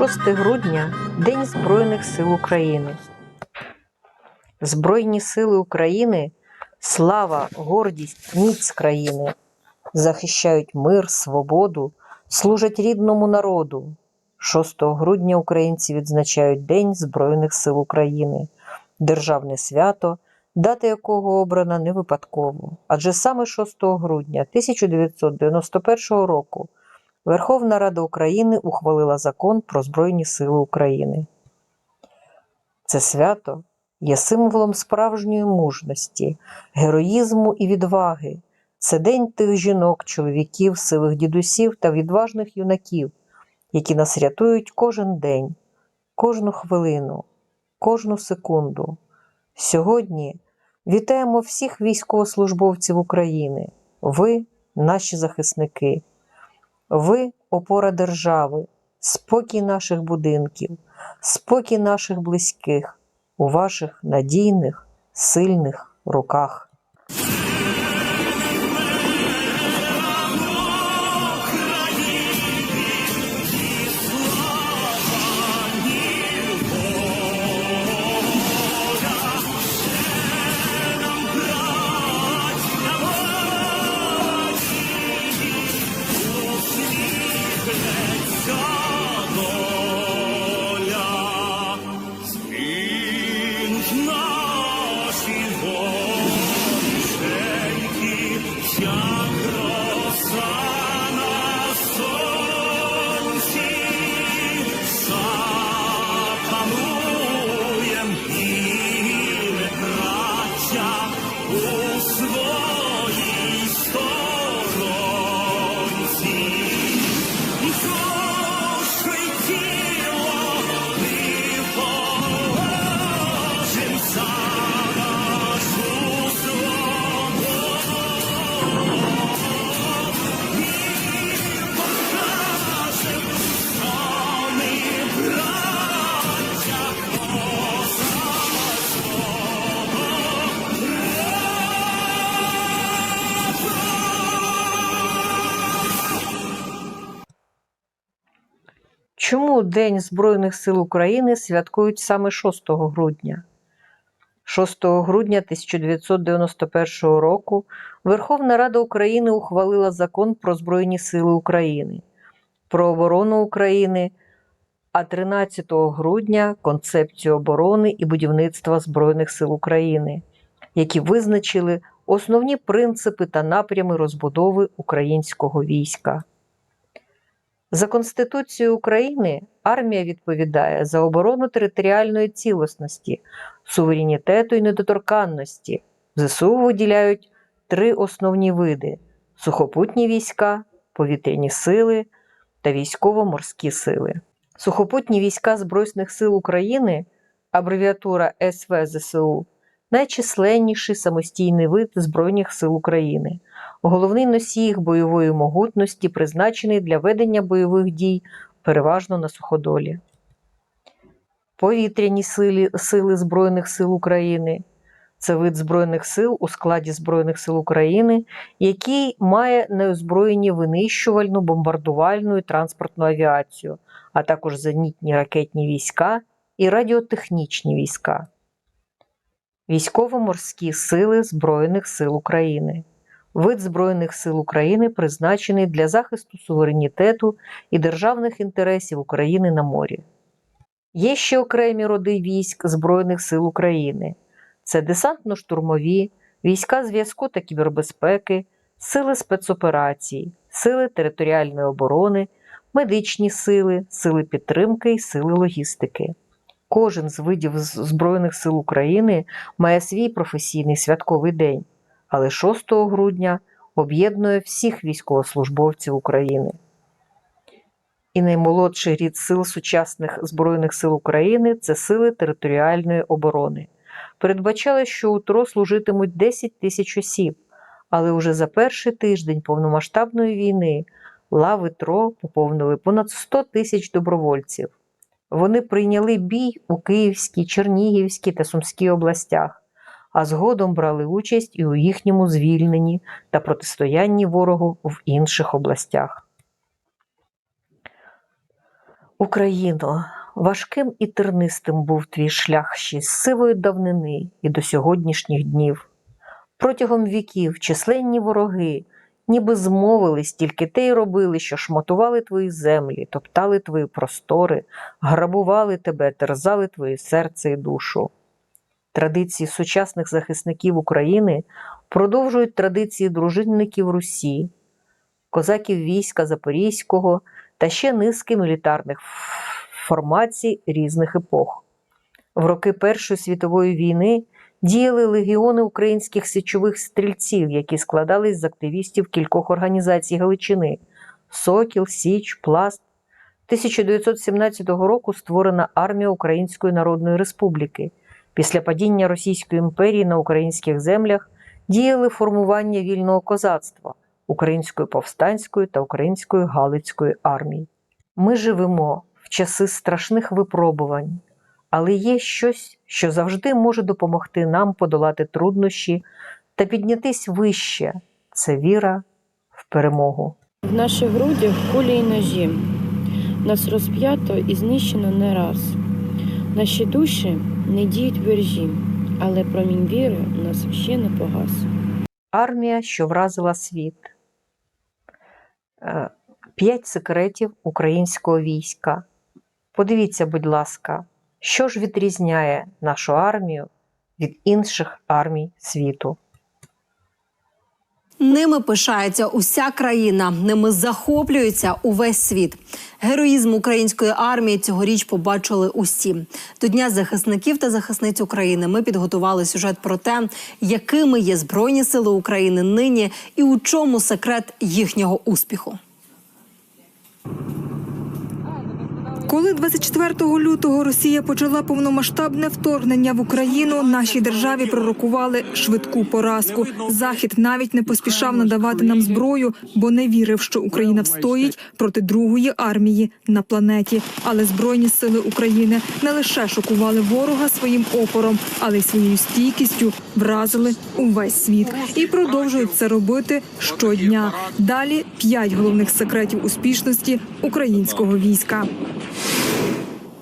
6 грудня День Збройних сил України. Збройні сили України слава, гордість, міць країни захищають мир, свободу, служать рідному народу. 6 грудня українці відзначають День Збройних сил України, державне свято, дата якого обрана не випадково. Адже саме 6 грудня 1991 року Верховна Рада України ухвалила закон про Збройні Сили України. Це свято є символом справжньої мужності, героїзму і відваги. Це день тих жінок, чоловіків, сивих дідусів та відважних юнаків, які нас рятують кожен день, кожну хвилину, кожну секунду. Сьогодні вітаємо всіх військовослужбовців України. Ви наші захисники. Ви опора держави, спокій наших будинків, спокій наших близьких у ваших надійних, сильних руках. День Збройних сил України святкують саме 6 грудня? 6 грудня 1991 року Верховна Рада України ухвалила закон про Збройні Сили України, про оборону України, а 13 грудня концепцію оборони і будівництва Збройних сил України, які визначили основні принципи та напрями розбудови українського війська. За Конституцією України армія відповідає за оборону територіальної цілісності, суверенітету і недоторканності. В ЗСУ виділяють три основні види: сухопутні війська, повітряні сили та військово-морські сили. Сухопутні війська Збройних сил України, абревіатура СВЗСУ, найчисленніший самостійний вид Збройних сил України головний носій бойової могутності, призначений для ведення бойових дій переважно на суходолі. Повітряні сили, сили Збройних сил України це вид Збройних сил у складі Збройних сил України, який має неозброєні винищувальну, бомбардувальну і транспортну авіацію, а також зенітні ракетні війська і радіотехнічні війська. Військово-морські сили Збройних сил України вид Збройних сил України призначений для захисту суверенітету і державних інтересів України на морі. Є ще окремі роди військ Збройних сил України: це десантно-штурмові, війська зв'язку та кібербезпеки, сили спецоперацій, сили територіальної оборони, медичні сили, сили підтримки і сили логістики. Кожен з видів Збройних сил України має свій професійний святковий день але 6 грудня об'єднує всіх військовослужбовців України. І наймолодший рід сил сучасних Збройних сил України це сили територіальної оборони. Передбачали, що у ТРО служитимуть 10 тисяч осіб, але уже за перший тиждень повномасштабної війни лави ТРО поповнили понад 100 тисяч добровольців. Вони прийняли бій у Київській, Чернігівській та Сумській областях а згодом брали участь і у їхньому звільненні та протистоянні ворогу в інших областях. Україно, важким і тернистим був твій шлях ще з сивої давнини і до сьогоднішніх днів. Протягом віків численні вороги, ніби змовились, тільки те й робили, що шматували твої землі, топтали твої простори, грабували тебе, терзали твоє серце і душу. Традиції сучасних захисників України продовжують традиції дружинників Русі, козаків війська Запорізького та ще низки мілітарних формацій різних епох. В роки Першої світової війни діяли легіони українських січових стрільців, які складались з активістів кількох організацій Галичини Сокіл, Січ, Пласт. 1917 року створена армія Української Народної Республіки. Після падіння Російської імперії на українських землях діяли формування вільного козацтва Української повстанської та Української Галицької армій. Ми живемо в часи страшних випробувань, але є щось, що завжди може допомогти нам подолати труднощі та піднятись вище це віра в перемогу. В наших грудях кулі й ножі. Нас розп'ято і знищено не раз. Наші душі не діють вержі, але промінь віри у нас ще не погас. Армія, що вразила світ. Е, П'ять секретів українського війська. Подивіться, будь ласка, що ж відрізняє нашу армію від інших армій світу. Ними пишається уся країна, ними захоплюється увесь світ. Героїзм української армії цьогоріч побачили усі. До Дня захисників та захисниць України ми підготували сюжет про те, якими є Збройні Сили України нині і у чому секрет їхнього успіху. Коли 24 лютого Росія почала повномасштабне вторгнення в Україну, нашій державі пророкували швидку поразку. Захід навіть не поспішав надавати нам зброю, бо не вірив, що Україна встоїть проти другої армії на планеті. Але збройні сили України не лише шокували ворога своїм опором, але й своєю стійкістю вразили увесь світ і продовжують це робити щодня. Далі п'ять головних секретів успішності українського війська.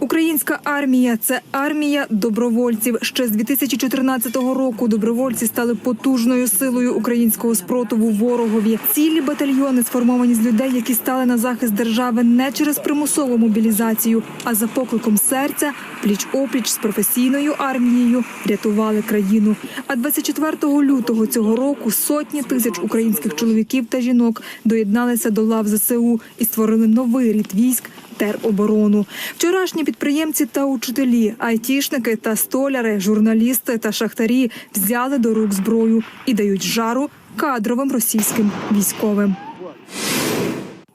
Українська армія це армія добровольців. Ще з 2014 року добровольці стали потужною силою українського спротиву ворогові. Цілі батальйони сформовані з людей, які стали на захист держави не через примусову мобілізацію, а за покликом серця, пліч опліч з професійною армією рятували країну. А 24 лютого цього року сотні тисяч українських чоловіків та жінок доєдналися до лав ЗСУ і створили новий рід військ тероборону. Вчорашні підприємці та учителі, айтішники та столяри, журналісти та шахтарі взяли до рук зброю і дають жару кадровим російським військовим.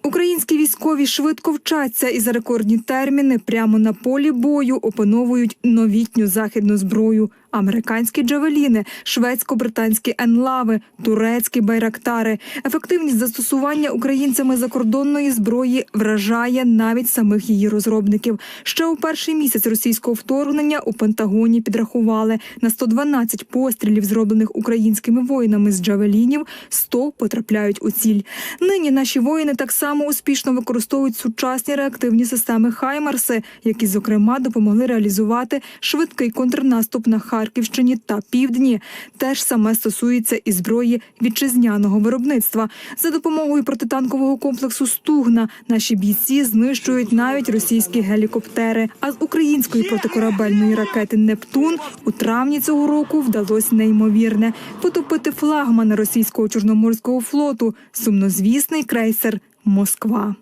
Українські військові швидко вчаться і за рекордні терміни прямо на полі бою опановують новітню західну зброю. Американські джавеліни, шведсько-британські енлави, турецькі байрактари. Ефективність застосування українцями закордонної зброї вражає навіть самих її розробників. Ще у перший місяць російського вторгнення у Пентагоні підрахували на 112 пострілів, зроблених українськими воїнами з джавелінів, 100 потрапляють у ціль. Нині наші воїни так само успішно використовують сучасні реактивні системи Хаймарси, які зокрема допомогли реалізувати швидкий контрнаступ на Харківщині та півдні. Те ж саме стосується і зброї вітчизняного виробництва. За допомогою протитанкового комплексу Стугна наші бійці знищують навіть російські гелікоптери. А з української протикорабельної ракети Нептун у травні цього року вдалося неймовірне потопити флагмана російського чорноморського флоту сумнозвісний крейсер Москва.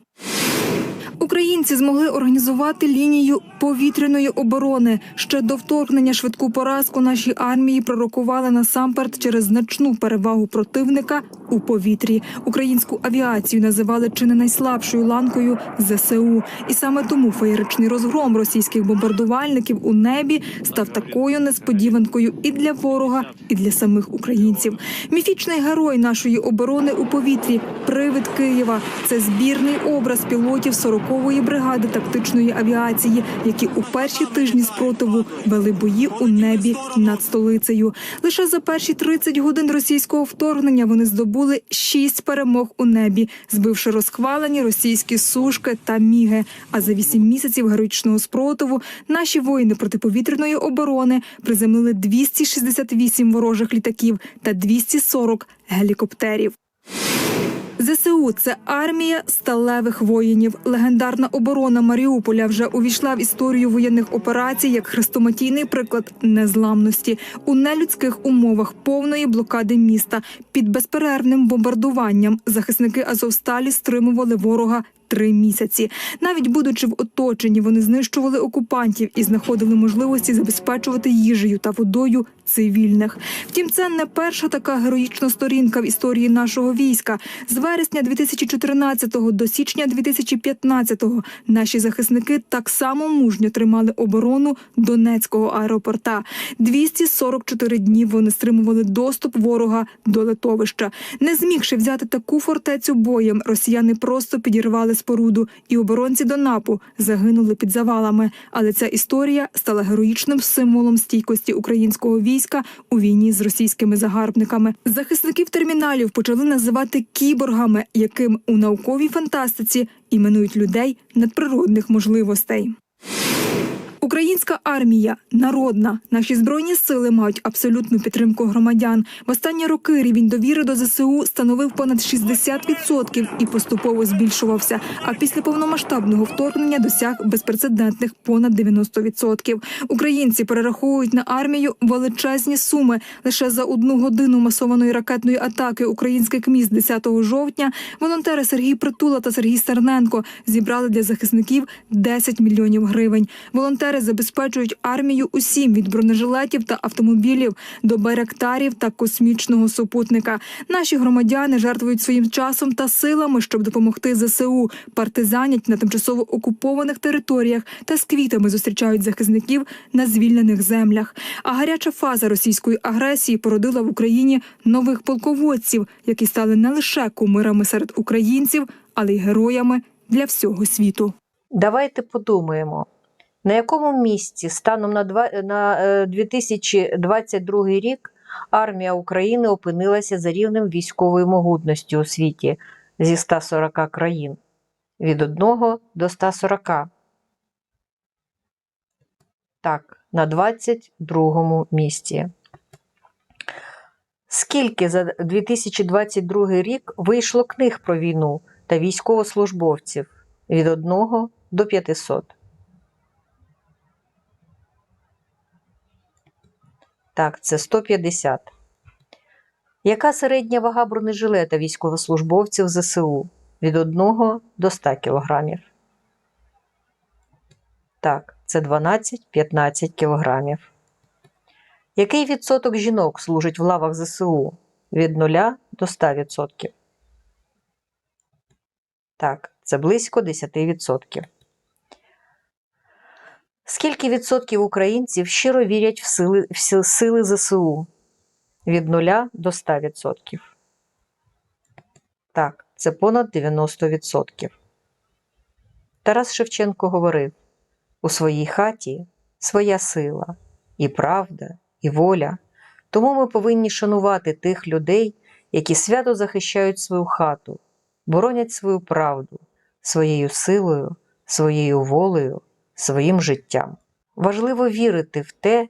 Українці змогли організувати лінію повітряної оборони. Ще до вторгнення швидку поразку нашій армії пророкували насамперед через значну перевагу противника у повітрі. Українську авіацію називали чи не найслабшою ланкою ЗСУ. І саме тому феєричний розгром російських бомбардувальників у небі став такою несподіванкою і для ворога, і для самих українців. Міфічний герой нашої оборони у повітрі привид Києва. Це збірний образ пілотів 40-ї стрілкової бригади тактичної авіації, які у перші тижні спротиву вели бої у небі над столицею. Лише за перші 30 годин російського вторгнення вони здобули шість перемог у небі, збивши розхвалені російські сушки та міги. А за вісім місяців героїчного спротиву наші воїни протиповітряної оборони приземлили 268 ворожих літаків та 240 гелікоптерів. ЗСУ це армія сталевих воїнів. Легендарна оборона Маріуполя вже увійшла в історію воєнних операцій як хрестоматійний приклад незламності у нелюдських умовах повної блокади міста під безперервним бомбардуванням. Захисники Азовсталі стримували ворога. Три місяці, навіть будучи в оточенні, вони знищували окупантів і знаходили можливості забезпечувати їжею та водою цивільних. Втім, це не перша така героїчна сторінка в історії нашого війська. З вересня 2014 до січня 2015 наші захисники так само мужньо тримали оборону Донецького аеропорта. 244 дні вони стримували доступ ворога до литовища. Не змігши взяти таку фортецю боєм, росіяни просто підірвали споруду, і оборонці Донапу загинули під завалами. Але ця історія стала героїчним символом стійкості українського війська у війні з російськими загарбниками. Захисників терміналів почали називати кіборгами, яким у науковій фантастиці іменують людей надприродних можливостей. Українська армія народна. Наші збройні сили мають абсолютну підтримку громадян. В останні роки рівень довіри до ЗСУ становив понад 60% і поступово збільшувався. А після повномасштабного вторгнення досяг безпрецедентних понад 90%. Українці перераховують на армію величезні суми. Лише за одну годину масованої ракетної атаки українських міст 10 жовтня волонтери Сергій Притула та Сергій Стерненко зібрали для захисників 10 мільйонів гривень. Волонтери забезпечують армію усім від бронежилетів та автомобілів до байрактарів та космічного супутника. Наші громадяни жертвують своїм часом та силами, щоб допомогти ЗСУ. Партизанять на тимчасово окупованих територіях та з квітами зустрічають захисників на звільнених землях. А гаряча фаза російської агресії породила в Україні нових полководців, які стали не лише кумирами серед українців, але й героями для всього світу. Давайте подумаємо, на якому місці станом на два- на е, 2022 рік армія України опинилася за рівнем військової могутності у світі зі 140 країн від 1 до 140. Так, на 22 місці. Скільки за 2022 рік вийшло книг про війну та військовослужбовців від 1 до 500? Так, це 150. Яка середня вага бронежилета військовослужбовців ЗСУ від 1 до 100 кг? Так, це 12-15 кг. Який відсоток жінок служить в лавах ЗСУ від 0 до 100%? Так, це близько 10%. Скільки відсотків українців щиро вірять в сили, в сили ЗСУ? Від 0 до 100%. Так, це понад 90%. Тарас Шевченко говорив: у своїй хаті своя сила, і правда, і воля. Тому ми повинні шанувати тих людей, які свято захищають свою хату, боронять свою правду своєю силою, своєю волею, своїм життям. Важливо вірити в те,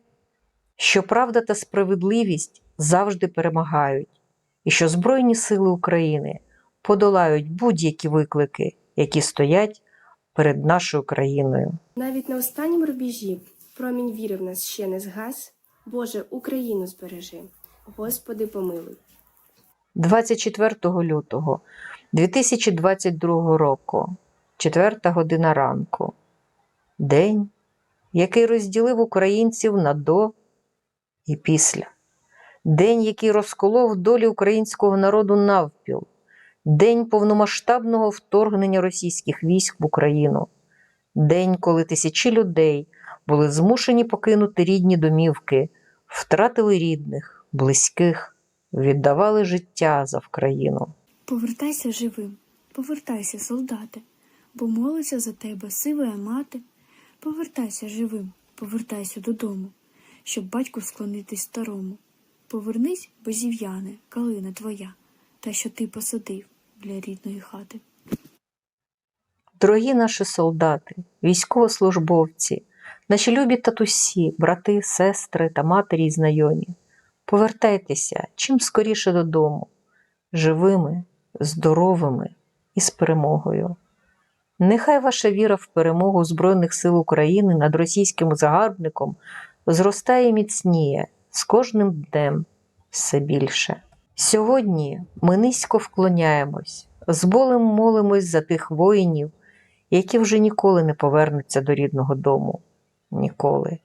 що правда та справедливість завжди перемагають, і що Збройні Сили України подолають будь-які виклики, які стоять перед нашою країною. Навіть на останньому рубежі промінь віри в нас ще не згас. Боже, Україну збережи. Господи, помилуй. 24 лютого 2022 року, 4 година ранку, день, який розділив українців на до і після, день, який розколов долі українського народу навпіл, день повномасштабного вторгнення російських військ в Україну, день, коли тисячі людей були змушені покинути рідні домівки, втратили рідних, близьких, віддавали життя за Вкраїну. Повертайся живим, повертайся, солдати. бо молиться за тебе сивая мати. Повертайся живим, повертайся додому, щоб батьку склонитись старому. Повернись, безів'яне, калина твоя, та що ти посадив для рідної хати. Дорогі наші солдати, військовослужбовці, наші любі татусі, брати, сестри та матері й знайомі, повертайтеся чим скоріше додому, живими, здоровими і з перемогою. Нехай ваша віра в перемогу Збройних сил України над російським загарбником зростає міцніє з кожним днем все більше. Сьогодні ми низько вклоняємось, з болем молимось за тих воїнів, які вже ніколи не повернуться до рідного дому. Ніколи.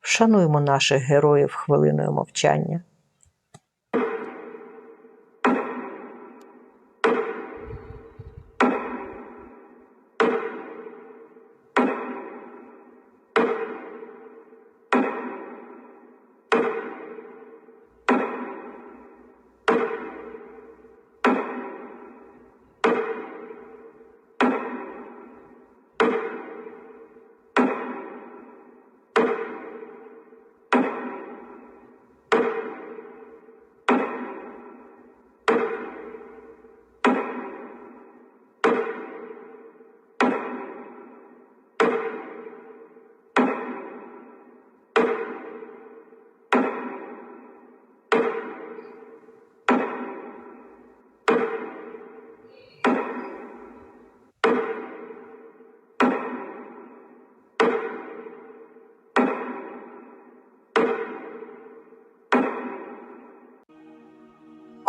Вшануємо наших героїв хвилиною мовчання.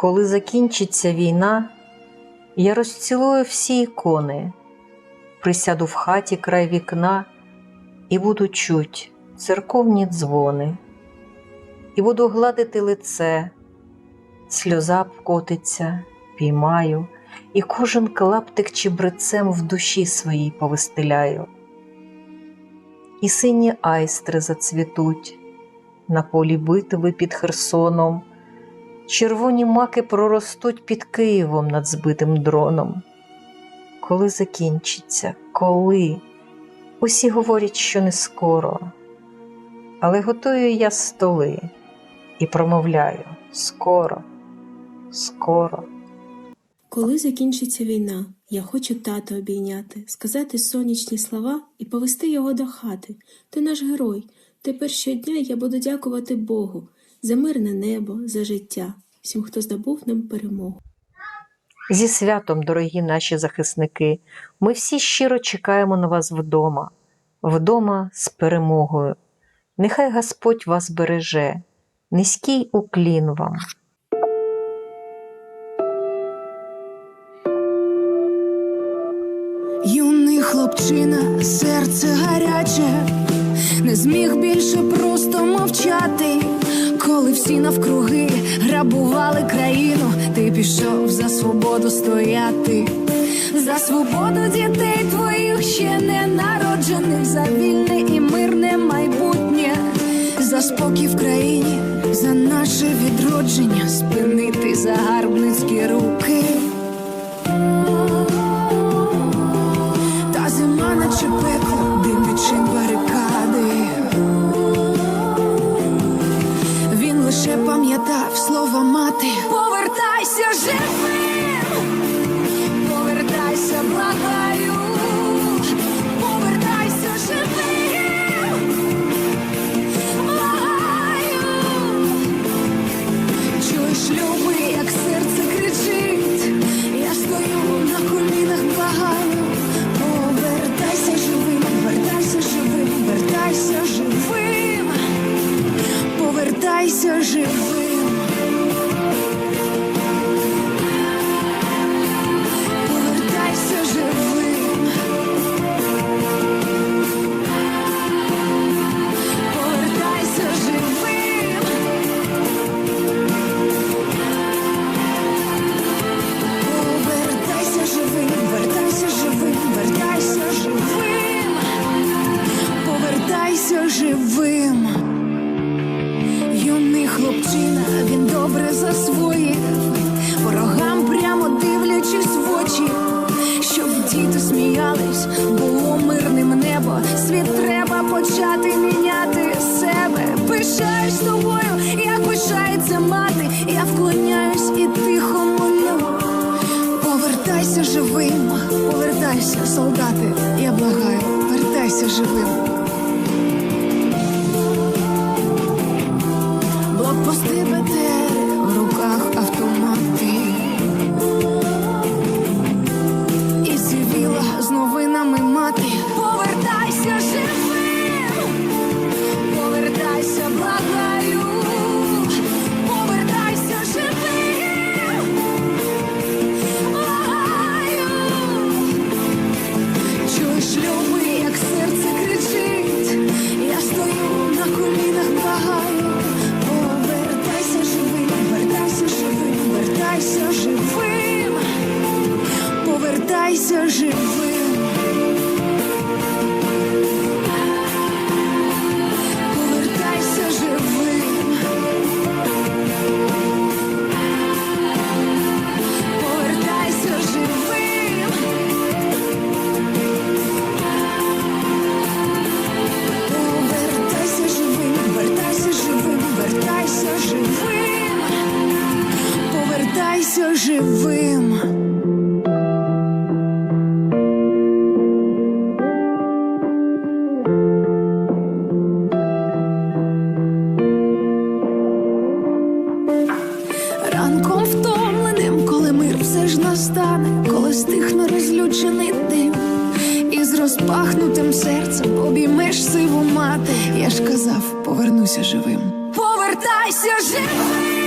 Коли закінчиться війна, я розцілую всі ікони, присяду в хаті край вікна і буду чуть церковні дзвони, і буду гладити лице, сльоза покотиться, піймаю, і кожен клаптик чебрецем в душі своїй повистеляю. І сині айстри зацвітуть на полі битви під Херсоном. Червоні маки проростуть під Києвом над збитим дроном. Коли закінчиться, коли? Усі говорять, що не скоро. Але готую я столи і промовляю скоро, скоро. Коли закінчиться війна, я хочу тата обійняти, сказати сонячні слова і повести його до хати. Ти наш герой. Тепер щодня я буду дякувати Богу за мирне небо, за життя, всім, хто здобув нам перемогу. Зі святом, дорогі наші захисники, ми всі щиро чекаємо на вас вдома, вдома з перемогою. Нехай Господь вас береже, низький уклін вам. Юний хлопчина, серце гаряче, не зміг більше просто мовчати. Коли всі навкруги грабували країну, ти пішов за свободу стояти, за свободу дітей твоїх ще не народжених, за вільне і мирне майбутнє, за спокій в країні, за наше відродження, спинити загарбницькі руки. Живим, повертайся, благаю, повертайся живим, благаю. Чуєш, любий, як серце кричить, я стою на колінах, благаю. Повертайся живим, вертайся живим, вертайся живим, повертайся живим. Я вклоняюсь і тихо молю. Повертайся живим, повертайся, солдати. Я благаю, вертайся живим. Настане, коли стихне розлючений дим, і з розпахнутим серцем обіймеш сиву мати. Я ж казав, повернуся живим. Повертайся живим,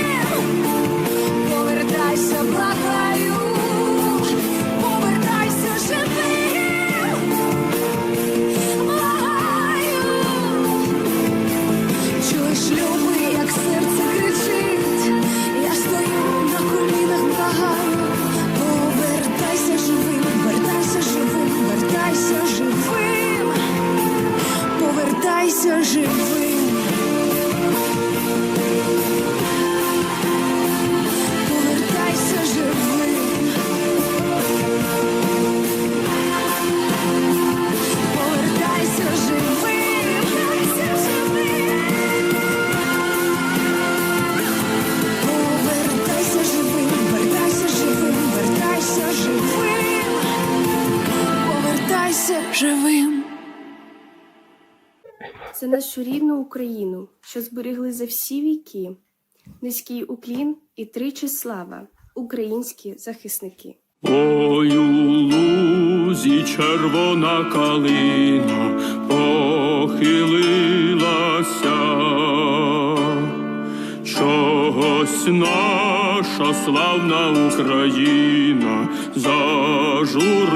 повертайся живим. Україну, що зберегли за всі віки. Низький уклін і тричі слава, українські захисники. Ой, у лузі червона калина похилилася, чогось наша славна Україна зажурилася,